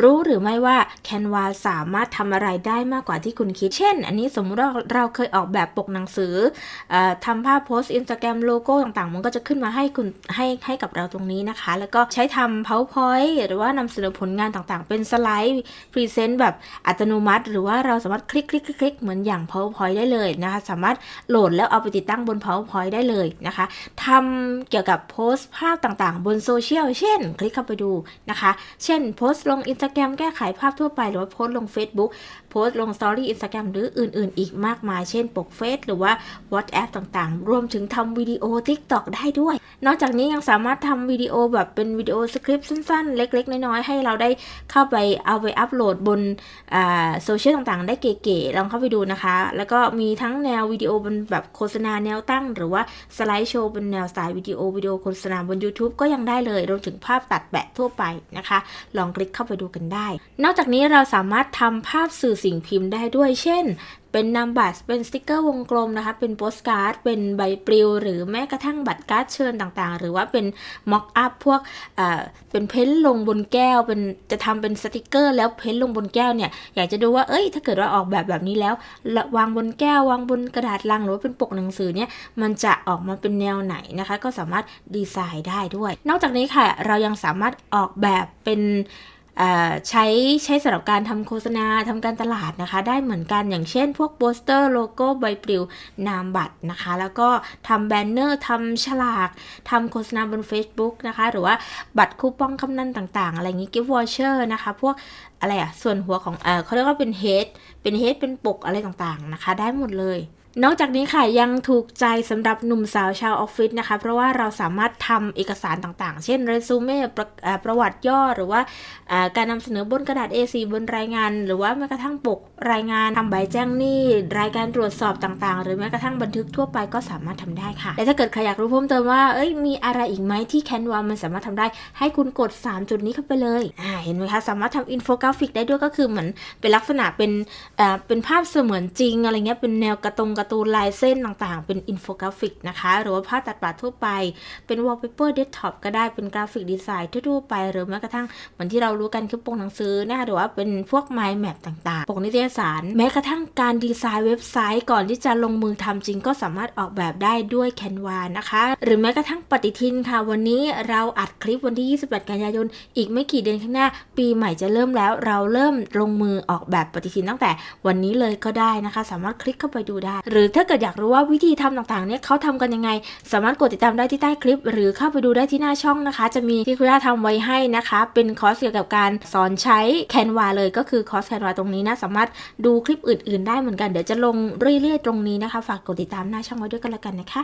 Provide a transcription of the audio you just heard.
รู้หรือไม่ว่า Canva สามารถทำอะไรได้มากกว่าที่คุณคิด เช่น อันนี้สมมุติว่าเราเคยออกแบบปกหนังสืออทำภาพโพสต์อินสตาแกรมโลโก้ต่างๆ มันก็จะขึ้นมาให้คุณให้ให้กับเราตรงนี้นะคะ แล้วก็ใช้ทำ powerpoint หรือว่านำเสนอผลงานต่างๆ เป็นสไลด์พรีเซนต์แบบอัตโนมัติ หรือว่าเราสามารถคลิกคลิกคลิกเหมือนอย่าง powerpoint ได้เลยนะคะ สามารถโหลดแล้วเอาไปติดตั้งบน powerpoint ได้เลยนะคะทำเกี่ยวกับโพสต์ภาพต่างๆ บนโซเชียลเช่น คลิกเข้าไปดูนะคะ เช่นโพสต์ลง Instagram แก้ไขภาพทั่วไป หรือว่าโพสต์ลง Facebook โพสต์ลง Story Instagram หรืออื่นๆ อีกมากมายเช่นปกเฟซหรือว่า WhatsApp ต่างๆ รวมถึงทำวิดีโอ TikTok ได้ด้วย นอกจากนี้ยังสามารถทำวิดีโอแบบเป็นวิดีโอสคริปต์สั้นๆ เล็ก ๆ น้อยๆ ให้เราได้เข้าไปเอาไปอัปโหลดบนโซเชียลต่างๆ ได้เก๋ๆลองเข้าไปดูนะคะ แล้วก็มีทั้งแนววิดีโอบนแบบโฆษณาแนวตั้ง หรือว่าสไลด์โชว์เป็นแนวสไตล์วิดีโอวิดีโอโฆษณาบน YouTube ก็ยังได้เลยรวมถึงภาพตัดแบะทั่วไปนะคะ ลองคลิกเข้าไปดูกันได้ นอกจากนี้เราสามารถทำภาพสื่อสิ่งพิมพ์ได้ด้วย เช่น เป็นนำบัตร เป็นสติกเกอร์วงกลมนะคะ เป็นโปสการ์ด เป็นใบปลิว หรือแม้กระทั่งบัตรการ์ดเชิญต่างๆ หรือว่าเป็นม็อกอัพพวกเอ่อเป็นเพ้นท์ลงบนแก้ว เป็นจะทำเป็นสติกเกอร์ แล้วเพ้นท์ลงบนแก้วเนี่ย อยากจะดูว่า เอ้ย ถ้าเกิดว่าออกแบบแบบนี้แล้ว วางบนแก้ว วางบนกระดาษลัง หรือว่าเป็นปกหนังสือเนี่ย มันจะออกมาเป็นแนวไหนนะคะ ก็สามารถดีไซน์ได้ด้วย นอกจากนี้ค่ะ เรายังสามารถออกแบบเป็น ใช้ใช้สำหรับการทำโฆษณาทำการตลาดนะคะ ได้เหมือนกันอย่างเช่น พวกโปสเตอร์โลโก้ใบปลิวนามบัตรนะคะ แล้วก็ทำแบนเนอร์ทำฉลากทำโฆษณาบน Facebook นะคะ หรือว่าบัตรคูปองคำนันต่างๆ อะไรอย่างนี้กิฟต์วอเชอร์นะคะ พวกอะไรอะส่วนหัวของเออเขาเรียกว่าเป็นเฮดเป็นเฮดเป็นปกอะไรต่างๆนะคะ ได้หมดเลย นอกจากนี้ค่ะยังถูกใจสำหรับหนุ่มสาวชาวออฟฟิศนะคะ เพราะว่าเราสามารถทำเอกสารต่างๆ เช่นเรซูเม่ประประวัติย่อหรือว่าการนำเสนอบนกระดาษ A4 บนรายงาน หรือว่าแม้กระทั่งปกรายงานทำใบแจ้งหนี้ รายการตรวจสอบต่างๆ หรือแม้กระทั่งบันทึกทั่วไปก็สามารถทำได้ค่ะ และถ้าเกิดใครอยากรู้เพิ่มเติมว่าเอ้ยมีอะไรอีกไหมที่แคนวามันสามารถทำได้ ให้คุณกด 3 จุดนี้เข้าไปเลยเห็นไหมคะสามารถทำอินโฟกราฟิกได้ด้วยก็คือเหมือนเป็นลักษณะเป็นเป็นภาพเสมือนจริงอะไรเงี้ยเป็นแนวกร์ตรงการ์ตูนลายเส้นต่างๆ เป็นอินโฟกราฟิกนะคะ หรือว่าภาพตัดต่อทั่วไป เป็นวอลเปเปอร์เดสก์ท็อปก็ได้เป็นกราฟิกดีไซน์ทั่วไป หรือแม้กระทั่งเหมือนที่เรารู้กันคือปกหนังสือนะคะหรือว่าเป็นพวก mind map ต่างๆ ปกนิตยสาร แม้กระทั่งการดีไซน์เว็บไซต์ก่อนที่จะลงมือทำจริง ก็สามารถออกแบบได้ด้วย Canva นะคะ หรือแม้กระทั่งปฏิทินค่ะ วันนี้เราอัดคลิปวันที่ 28 กันยายน อีกไม่กี่เดือนข้างหน้า ปีใหม่จะเริ่มแล้ว เราเริ่มลงมือออกแบบปฏิทินตั้งแต่วันนี้เลยก็ได้นะคะ สามารถคลิกเข้าไปดูได้หรือถ้าเกิดอยากรู้ว่าวิธีทำต่างๆเนี่ยเขาทำกันยังไง สามารถกดติดตามได้ที่ใต้คลิป หรือเข้าไปดูได้ที่หน้าช่องนะคะ จะมีที่คุณย่าทำไว้ให้นะคะ เป็นคอร์สเกี่ยวกับการสอนใช้แคนวาเลยก็คือคอร์สแคนวาตรงนี้นะสามารถดูคลิปอื่น ๆ ได้เหมือนกันเดี๋ยวจะลงเรื่อยๆตรงนี้นะคะ ฝากกดติดตามหน้าช่องไว้ด้วยกันละกันนะคะ